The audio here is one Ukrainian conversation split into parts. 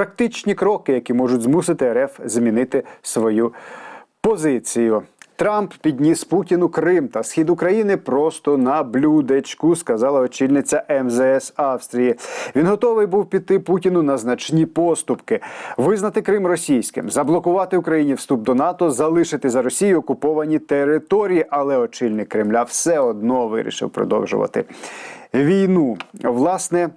практичні кроки, які можуть змусити РФ змінити свою позицію. Трамп підніс Путіну Крим та схід України просто на блюдечку, сказала очільниця МЗС Австрії. Він готовий був піти Путіну на значні поступки, визнати Крим російським, заблокувати Україні вступ до НАТО, залишити за Росією окуповані території. Але очільник Кремля все одно вирішив продовжувати війну. Власне.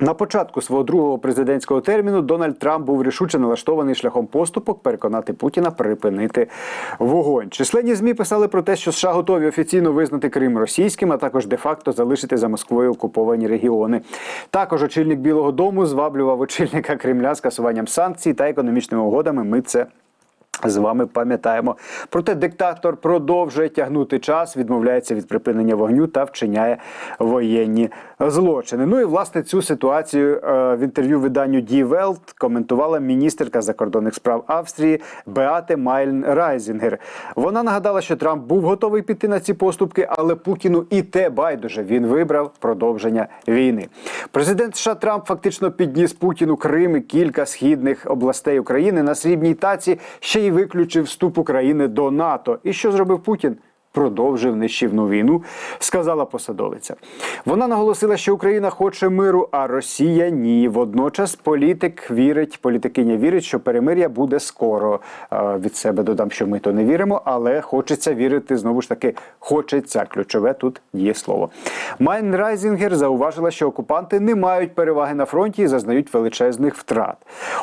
На початку свого другого президентського терміну Дональд Трамп був рішуче налаштований шляхом поступок переконати Путіна припинити вогонь. Численні змі писали про те, що США готові офіційно визнати Крим російським, а також де-факто залишити за Москвою окуповані регіони. Також очільник Білого Дому зваблював очільника Кремля скасуванням санкцій та економічними угодами. Ми це. З вами пам'ятаємо. Проте диктатор продовжує тягнути час, відмовляється від припинення вогню та вчиняє воєнні злочини. Ну і власне цю ситуацію е, в інтерв'ю виданню Die Welt коментувала міністерка закордонних справ Австрії Беате Майльн Райзінгер. Вона нагадала, що Трамп був готовий піти на ці поступки, але Путіну і те байдуже він вибрав продовження війни. Президент США Трамп фактично підніс Путіну Крим і кілька східних областей України на срібній таці. Ще й виключив вступ України до НАТО. І що зробив Путін? Продовжив нищівну війну, сказала посадовиця. Вона наголосила, що Україна хоче миру, а Росія ні. Водночас політик вірить, політикиня вірить, що перемир'я буде скоро. Е, Від себе додам, що ми то не віримо, але хочеться вірити знову ж таки. Хочеться ключове тут є слово. Майн Райзінгер зауважила, що окупанти не мають переваги на фронті і зазнають величезних втрат.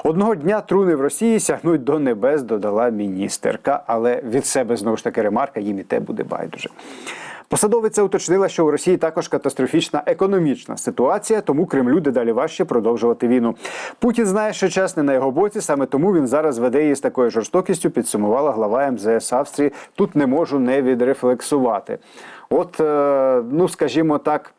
Одного дня труни в Росії сягнуть до небес, додала міністерка. Але від себе знову ж таки ремарка їм і те буде байдуже. Посадовиця уточнила, що у Росії також катастрофічна економічна ситуація, тому Кремлю дедалі важче продовжувати війну. Путін знає, що час не на його боці, саме тому він зараз веде її з такою жорстокістю. Підсумувала глава МЗС Австрії. Тут не можу не відрефлексувати. От, е, ну скажімо так.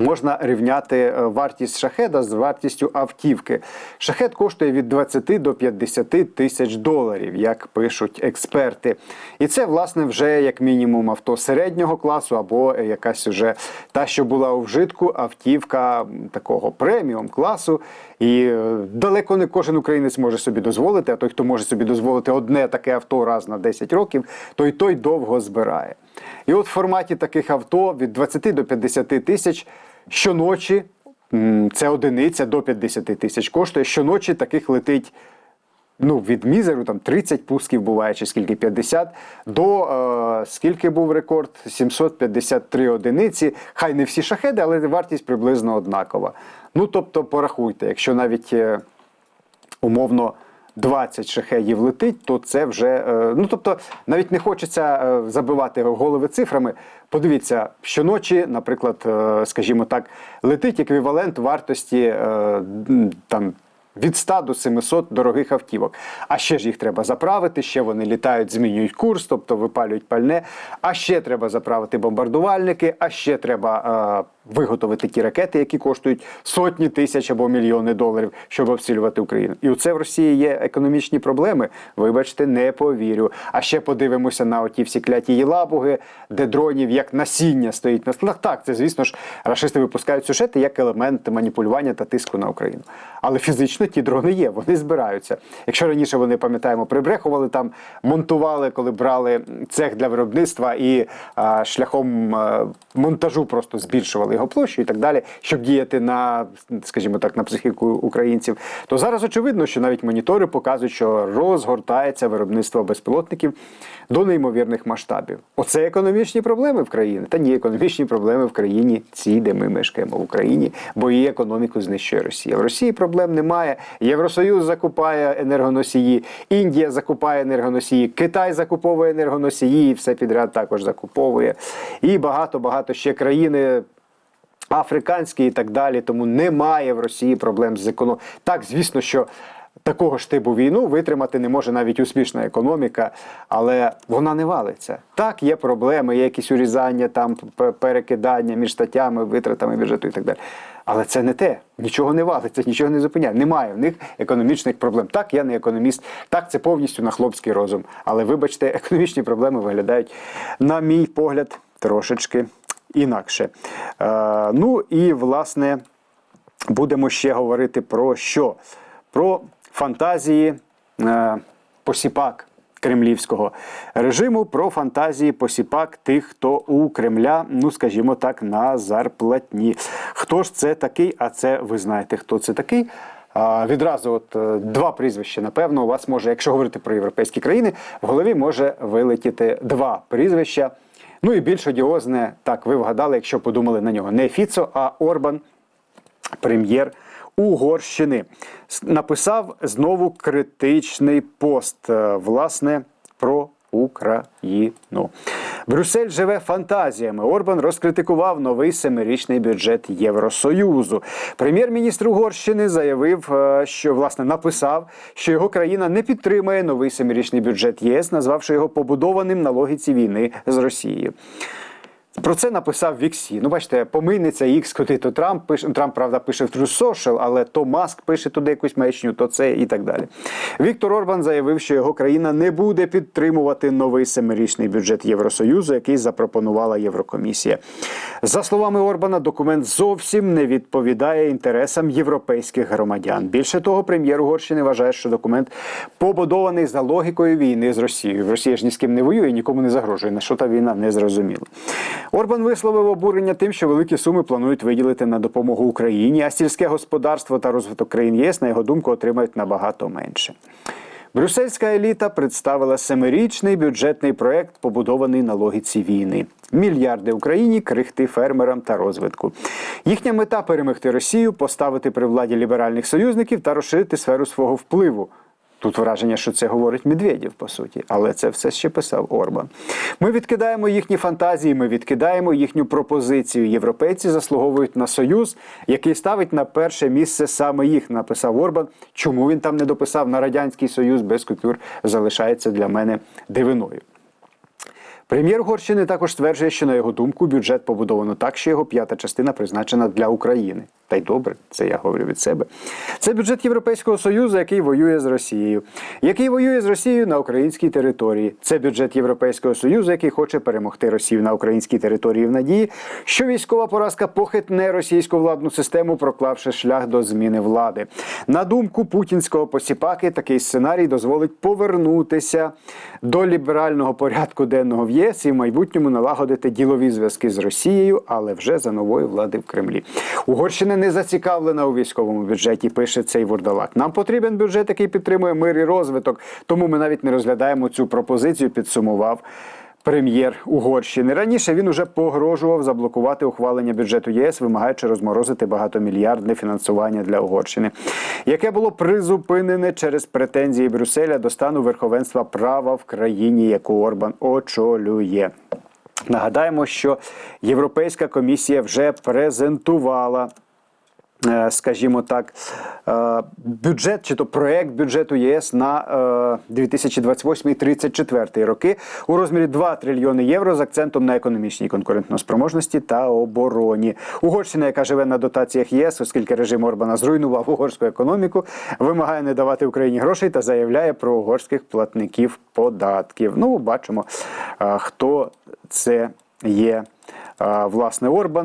Можна рівняти е, вартість шахеда з вартістю автівки. Шахет коштує від 20 до 50 тисяч доларів, як пишуть експерти. І це, власне, вже як мінімум авто середнього класу, або якась уже та, що була у вжитку, автівка такого преміум класу. І е, далеко не кожен українець може собі дозволити. А той, хто може собі дозволити одне таке авто раз на 10 років, той той довго збирає. І от в форматі таких авто від 20 до 50 тисяч щоночі, це одиниця до 50 тисяч коштує, щоночі таких летить. Ну, від мізеру там 30 пусків буває, чи скільки 50, до е, скільки був рекорд? 753 одиниці. Хай не всі шахеди, але вартість приблизно однакова. Ну, тобто, порахуйте, якщо навіть е, умовно 20 шахедів летить, то це вже. е, Ну тобто, навіть не хочеться е, забивати голови цифрами. Подивіться, щоночі, наприклад, е, скажімо так, летить еквівалент вартості там. Від 100 до 700 дорогих автівок. А ще ж їх треба заправити, ще вони літають, змінюють курс, тобто випалюють пальне. А ще треба заправити бомбардувальники, а ще треба виготовити ті ракети, які коштують сотні тисяч або мільйони доларів, щоб обстрілювати Україну. І оце в Росії є економічні проблеми. Вибачте, не повірю. А ще подивимося на оті всі кляті єлабуги, де дронів як насіння стоїть на складах. Так, це звісно ж, рашисти випускають сюжети як елемент маніпулювання та тиску на Україну. Але фізично ті дрони є, вони збираються. Якщо раніше вони пам'ятаємо, прибрехували там, монтували, коли брали цех для виробництва і а, шляхом а, монтажу просто збільшували його площу і так далі, щоб діяти на, скажімо так, на психіку українців, то зараз очевидно, що навіть монітори показують, що розгортається виробництво безпілотників до неймовірних масштабів. Оце економічні проблеми в країні. Та ні, економічні проблеми в країні ці, де ми мешкаємо в Україні, бо її економіку знищує Росія. В Росії проблем немає. Євросоюз закупає енергоносії, Індія закупає енергоносії, Китай закуповує енергоносії, все підряд також закуповує. І багато багато ще країни. Африканські і так далі, тому немає в Росії проблем з економікою. Так, звісно, що такого ж типу війну витримати не може навіть успішна економіка, але вона не валиться. Так, є проблеми, є якісь урізання, там перекидання між статтями, витратами бюджету і так далі. Але це не те, нічого не валиться, нічого не зупиняє. Немає в них економічних проблем. Так, я не економіст, так це повністю на хлопський розум. Але вибачте, економічні проблеми виглядають, на мій погляд, трошечки інакше. Е, ну і власне будемо ще говорити про що? про фантазії е, посіпак кремлівського режиму, про фантазії посіпак тих, хто у Кремля, ну скажімо так, на зарплатні. Хто ж це такий? А це ви знаєте, хто це такий. Відразу, от е, два прізвища, напевно, у вас може, якщо говорити про європейські країни, в голові може вилетіти два прізвища. Ну і більш одіозне, так ви вгадали, якщо подумали на нього, не Фіцо, а Орбан, прем'єр Угорщини. Написав знову критичний пост, е, власне, про Україну. Брюссель живе фантазіями. Орбан розкритикував новий семирічний бюджет Євросоюзу. Прем'єр-міністр Угорщини заявив, е, що власне написав, що його країна не підтримує новий семирічний бюджет єС, назвавши його побудованим на логіці війни з Росією. Про це написав Віксі. Ну, бачите, помийниця Ікс, куди то Трамп пише. Трамп, правда, пише в True Social, але то Маск пише туди якусь маячню, то це і так далі. Віктор Орбан заявив, що його країна не буде підтримувати новий семирічний бюджет Євросоюзу, який запропонувала Єврокомісія. За словами Орбана, документ зовсім не відповідає інтересам європейських громадян. Більше того, прем'єр Угорщини вважає, що документ побудований за логікою війни з Росією. Росія ж ні з ким не воює, нікому не загрожує. На що та війна не зрозуміло. Орбан висловив обурення тим, що великі суми планують виділити на допомогу Україні, а сільське господарство та розвиток країн ЄС, на його думку, отримають набагато менше. Брюссельська еліта представила семирічний бюджетний проект, побудований на логіці війни. Мільярди Україні, крихти фермерам та розвитку. Їхня мета перемогти Росію, поставити при владі ліберальних союзників та розширити сферу свого впливу. Тут враження, що це говорить Медведєв, по суті, але це все ще писав Орбан. Ми відкидаємо їхні фантазії, ми відкидаємо їхню пропозицію. Європейці заслуговують на союз, який ставить на перше місце саме їх, написав Орбан. Чому він там не дописав на радянський союз без купюр залишається для мене дивиною. Прем'єр Угорщини також стверджує, що на його думку бюджет побудовано так, що його п'ята частина призначена для України. Та й добре, це я говорю від себе. Це бюджет Європейського союзу, який воює з Росією, який воює з Росією на українській території. Це бюджет Європейського союзу, який хоче перемогти Росію на українській території в надії, що військова поразка похитне російську владну систему, проклавши шлях до зміни влади. На думку путінського посіпаки, такий сценарій дозволить повернутися до ліберального порядку денного в ЄС і в майбутньому налагодити ділові зв'язки з Росією, але вже за нової влади в Кремлі. Угорщина не зацікавлена у військовому бюджеті. Пише цей вурдалак. Нам потрібен бюджет, який підтримує мир і розвиток. Тому ми навіть не розглядаємо цю пропозицію. Підсумував. Прем'єр Угорщини раніше він уже погрожував заблокувати ухвалення бюджету ЄС, вимагаючи розморозити багатомільярдне фінансування для Угорщини, яке було призупинене через претензії Брюсселя до стану верховенства права в країні, яку Орбан очолює. Нагадаємо, що Європейська комісія вже презентувала. Е, Скажімо так, е, бюджет чи то проект бюджету ЄС на 2028-34 роки у розмірі 2 трильйони євро з акцентом на економічній конкурентноспроможності та обороні. Угорщина, яка живе на дотаціях єС, оскільки режим Орбана зруйнував угорську економіку, вимагає не давати Україні грошей та заявляє про угорських платників податків. Ну, бачимо, е, хто це є. Е, Власне, Орбан.